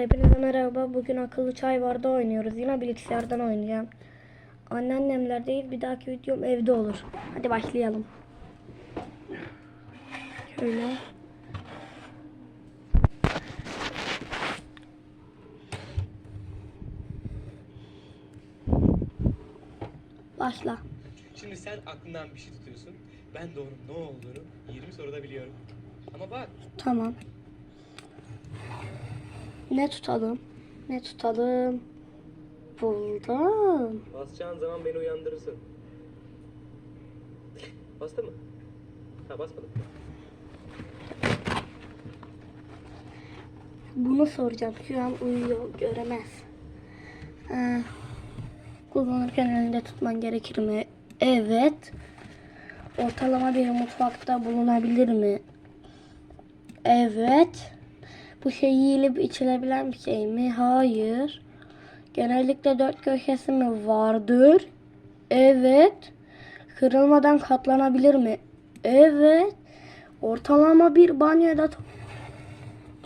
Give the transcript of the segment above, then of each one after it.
Hepinize merhaba. Bugün akıllı çay vardı oynuyoruz. Yine bilgisayardan oynayacağım. Anneannemler değil bir dahaki videom evde olur. Hadi başlayalım. Şöyle. Başla. Şimdi sen aklından bir şey tutuyorsun. Ben de onun ne olduğunu 20 soruda biliyorum. Ama bak Tamam. Ne tutalım? Ne tutalım? Buldum. basacağın zaman beni uyandırırsın. Bastı mı? Ha basmadım. Bunu soracağım. Şu an uyuyor, göremez. Ee, kullanırken elinde tutman gerekir mi? Evet. Ortalama bir mutfakta bulunabilir mi? Evet. Bu şey yiyilip içilebilen bir şey mi? Hayır. Genellikle dört köşesi mi vardır? Evet. Kırılmadan katlanabilir mi? Evet. Ortalama bir banyoda tu-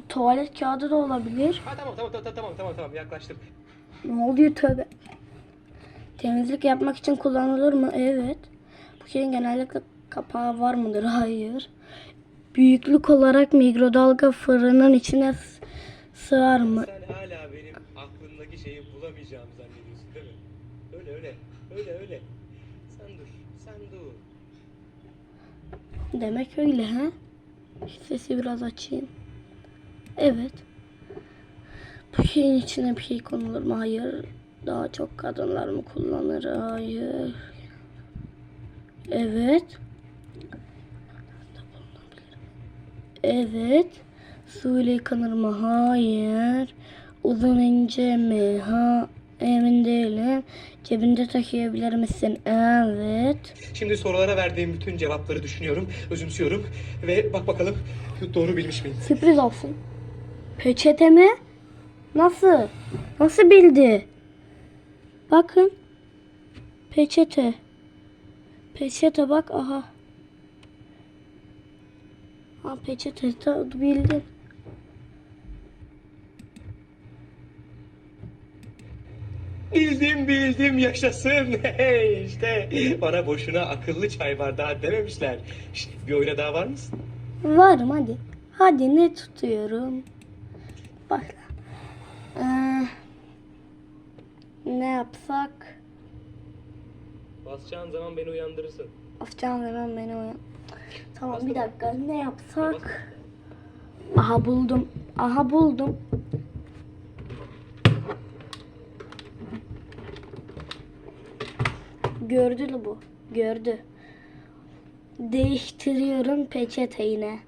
tuvalet kağıdı da olabilir. Ha tamam tamam tamam tamam tamam tamam yaklaştım. Ne oluyor tövbe? Temizlik yapmak için kullanılır mı? Evet. Bu şeyin genellikle kapağı var mıdır? Hayır. Büyüklük olarak mikrodalga fırının içine sığar mı? Sen hala benim aklımdaki şeyi bulamayacağımı zannediyorsun değil mi? Öyle öyle. Öyle öyle. Sen dur. Sen dur. Demek öyle ha? Sesi biraz açayım. Evet. Bu şeyin içine bir şey konulur mu? Hayır. Daha çok kadınlar mı kullanır? Hayır. Evet. Evet. Su ile yıkanır mı? Hayır. Uzun ince mi? Ha, emin değilim. Cebinde taşıyabilir misin? Evet. Şimdi sorulara verdiğim bütün cevapları düşünüyorum, özümsüyorum ve bak bakalım doğru bilmiş miyim? Sürpriz olsun. Peçete mi? Nasıl? Nasıl bildi? Bakın. Peçete. Peçete bak aha. Ha peçete ta- bildin. Bildim bildim yaşasın. Hey işte bana boşuna akıllı çay bardağı dememişler. Şş, bir oyuna daha var mısın? Varım hadi. Hadi ne tutuyorum? Başla. Ee, ne yapsak? Basacağın zaman beni uyandırırsın. Afcan hemen beni uyan. Tamam bir dakika ne yapsak? Aha buldum. Aha buldum. Gördü mü bu? Gördü. Değiştiriyorum peçete yine.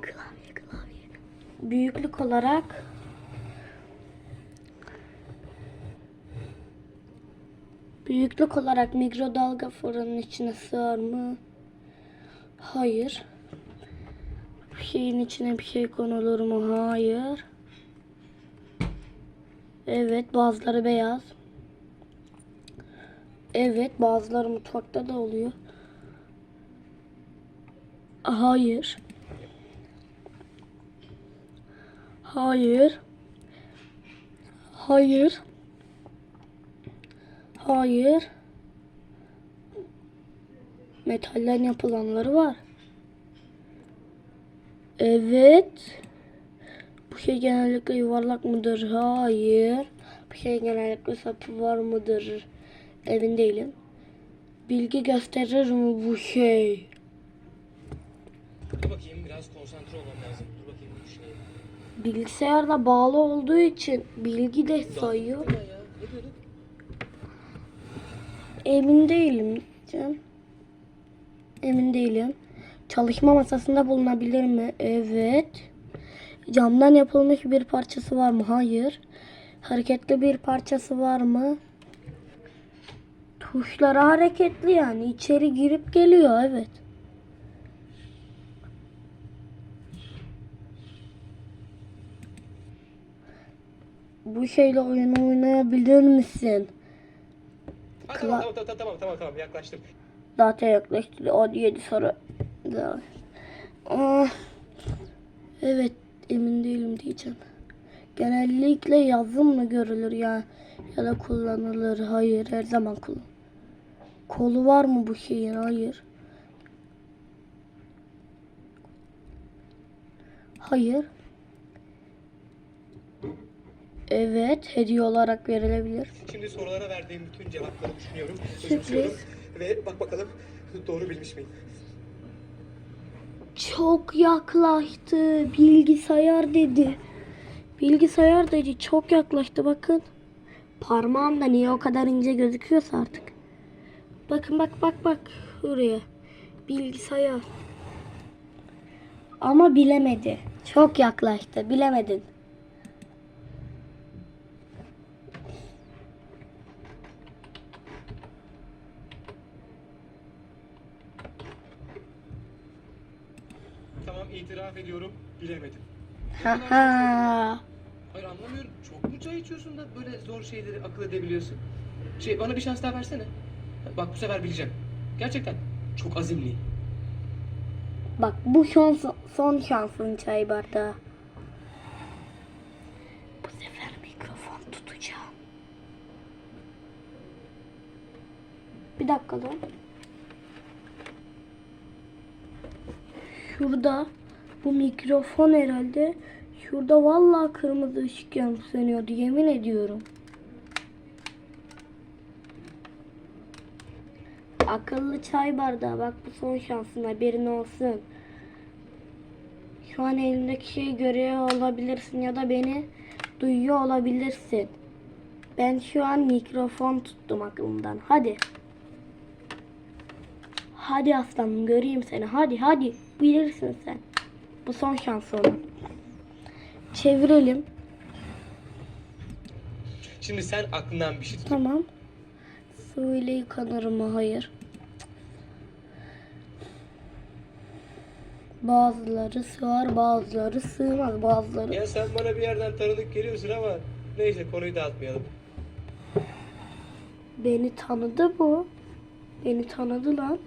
Klavye klavye. Büyüklük olarak Büyüklük olarak mikrodalga fırının içine sığar mı? Hayır. Bir şeyin içine bir şey konulur mu? Hayır. Evet bazıları beyaz. Evet bazıları mutfakta da oluyor. Hayır. Hayır. Hayır. Hayır. Metalden yapılanları var. Evet. Bu şey genellikle yuvarlak mıdır? Hayır. Bu şey genellikle sapı var mıdır? Emin değilim. Bilgi gösterir mi bu şey? Dur bakayım biraz konsantre olmam lazım. Dur bakayım bu şey. Bilgisayarla bağlı olduğu için bilgi de sayıyor. Ne diyorduk? Emin değilim diyeceğim. Emin değilim. Çalışma masasında bulunabilir mi? Evet. Camdan yapılmış bir parçası var mı? Hayır. Hareketli bir parçası var mı? Tuşları hareketli yani. içeri girip geliyor evet. Bu şeyle oyun oynayabilir misin? Kla- tamam, tamam, tamam, tamam, tamam, tamam, yaklaştım. Zaten yaklaştı. O 7 soru. Daha. Ah, Evet emin değilim diyeceğim. Genellikle yazın mı görülür ya ya da kullanılır? Hayır her zaman kullan. Kolu var mı bu şeyin? Hayır. Hayır. Evet hediye olarak verilebilir. Şimdi sorulara verdiğim bütün cevapları düşünüyorum, Sürpriz. ve bak bakalım doğru bilmiş miyim? Çok yaklaştı. Bilgisayar dedi. Bilgisayar dedi. Çok yaklaştı bakın. Parmağım da niye o kadar ince gözüküyorsa artık. Bakın bak bak bak. Buraya. Bilgisayar. Ama bilemedi. Çok yaklaştı. Bilemedin. Tamam itiraf ediyorum, bilemedim. Ha ha. Hayır anlamıyorum. Çok mu çay içiyorsun da böyle zor şeyleri akıl edebiliyorsun? Şey bana bir şans daha versene. Bak bu sefer bileceğim. Gerçekten çok azimliyim. Bak bu son, son şansın çay bardağı. Bu sefer mikrofon tutacağım. Bir dakika lan. Şurada bu mikrofon herhalde. Şurada vallahi kırmızı ışık yanıp sönüyordu yemin ediyorum. Akıllı çay bardağı bak bu son şansın haberin olsun. Şu an elimdeki şeyi görüyor olabilirsin ya da beni duyuyor olabilirsin. Ben şu an mikrofon tuttum aklımdan. Hadi. Hadi aslanım göreyim seni. Hadi hadi. Bilirsin sen. Bu son şans onun. Çevirelim. Şimdi sen aklından bir şey tut. Tamam. Su ile yıkanır mı? Hayır. Bazıları sığar, bazıları sığmaz, bazıları. Ya sen bana bir yerden tanıdık geliyorsun ama neyse konuyu dağıtmayalım. Beni tanıdı bu. Beni tanıdı lan.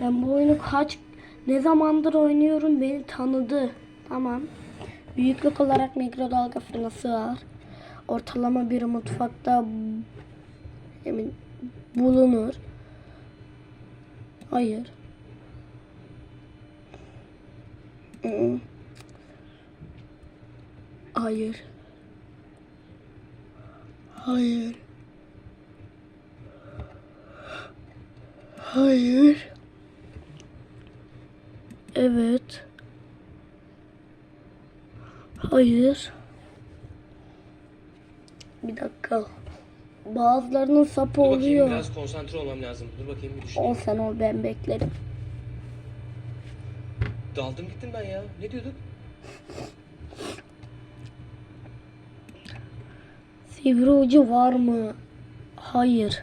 Ben bu oyunu kaç ne zamandır oynuyorum beni tanıdı. Tamam. Büyüklük olarak mikrodalga fırına sığar. Ortalama bir mutfakta emin bulunur. Hayır. Hayır. Hayır. Hayır. Evet. Hayır. Bir dakika. Bazılarının sapı Dur bakayım oluyor. biraz konsantre olmam lazım. Dur bakayım bir Ol düşüneyim. sen ol ben beklerim. Daldım gittim ben ya. Ne diyorduk? Sivri ucu var mı? Hayır.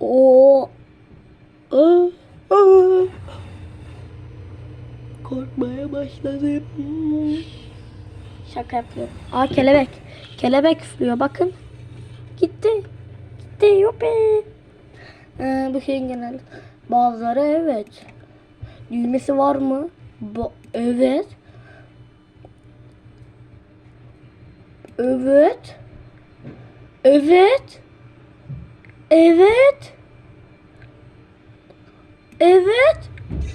O. Aa, aa. Korkmaya başladım. Şaka yapıyorum. Aa kelebek. Kelebek üflüyor bakın. Gitti. Gitti yupi. Ee, bu şeyin genel. Bazıları evet. Düğmesi var mı? Ba- evet. Evet. Evet. Evet. Evet.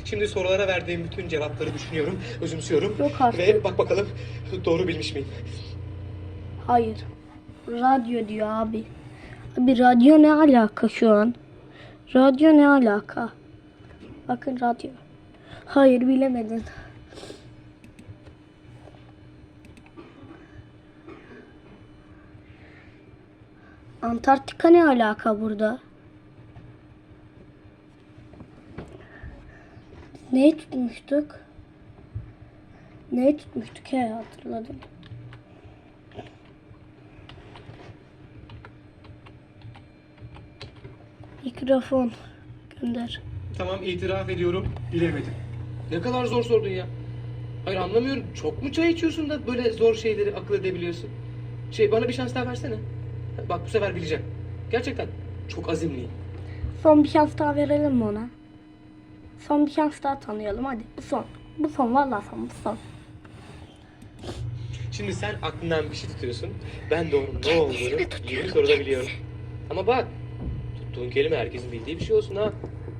Şimdi sorulara verdiğim bütün cevapları düşünüyorum, özümsüyorum. Yok artık. Ve bak bakalım doğru bilmiş miyim? Hayır. Radyo diyor abi. Abi radyo ne alaka şu an? Radyo ne alaka? Bakın radyo. Hayır bilemedin. Antarktika ne alaka burada? Ne tutmuştuk? Ne tutmuştuk he hatırladım. Mikrofon gönder. Tamam itiraf ediyorum, bilemedim. Ne kadar zor sordun ya. Hayır anlamıyorum. Çok mu çay içiyorsun da böyle zor şeyleri akıl edebiliyorsun? Şey bana bir şans daha versene. Bak bu sefer bileceğim. Gerçekten çok azimliyim. Son bir şans daha verelim mi ona? Son bir şans daha tanıyalım hadi. Bu son. Bu son vallahi son bu son. Şimdi sen aklından bir şey tutuyorsun. Ben onun ne olduğunu 20 soruda biliyorum. Ama bak tuttuğun kelime herkesin bildiği bir şey olsun ha.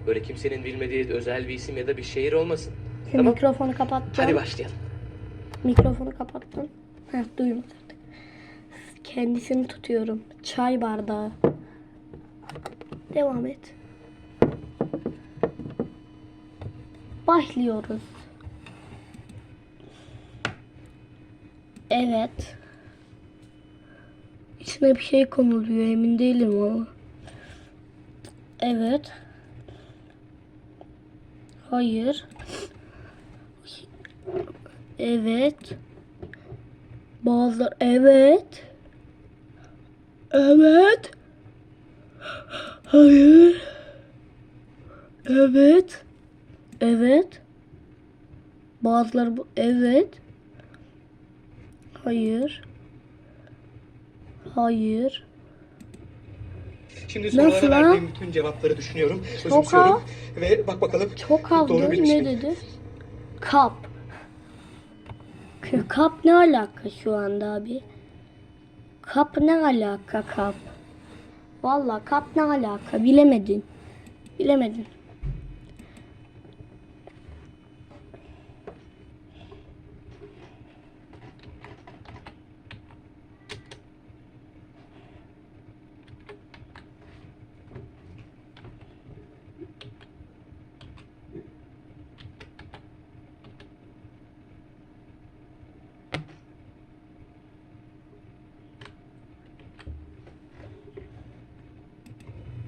Böyle kimsenin bilmediği özel bir isim ya da bir şehir olmasın. Şimdi Tamam. mikrofonu kapattım. Hadi başlayalım. Mikrofonu kapattım. Heh duymaz artık. Kendisini tutuyorum. Çay bardağı. Devam et. Başlıyoruz. Evet. İçine bir şey konuluyor emin değilim ama. Evet. Hayır. Evet. Bazılar evet. Evet. Hayır. Evet. Evet. Bazıları bu evet. Hayır. Hayır. Şimdi Nasıl sorulara ha? verdiğim bütün cevapları düşünüyorum. Çok Özümsüyorum. Ve bak bakalım Çok azdı. doğru bilmiş Ne miyim? dedi? Kap. K- Kap ne alaka şu anda abi? Kap ne alaka kap? Valla kap ne alaka? Bilemedin. Bilemedin.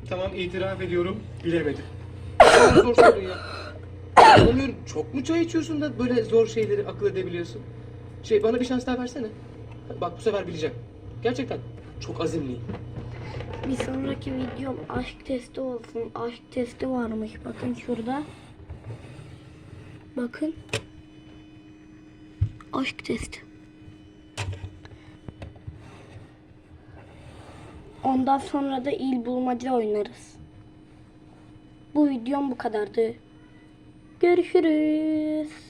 Tamam itiraf ediyorum. Bilemedim. Zor sordun ya. Anlamıyorum. Çok mu çay içiyorsun da böyle zor şeyleri akıl edebiliyorsun? Şey bana bir şans daha versene. Bak bu sefer bileceğim. Gerçekten. Çok azimliyim. Bir sonraki videom aşk testi olsun. Aşk testi varmış. Bakın şurada. Bakın. Aşk testi. Ondan sonra da il bulmaca oynarız. Bu videom bu kadardı. Görüşürüz.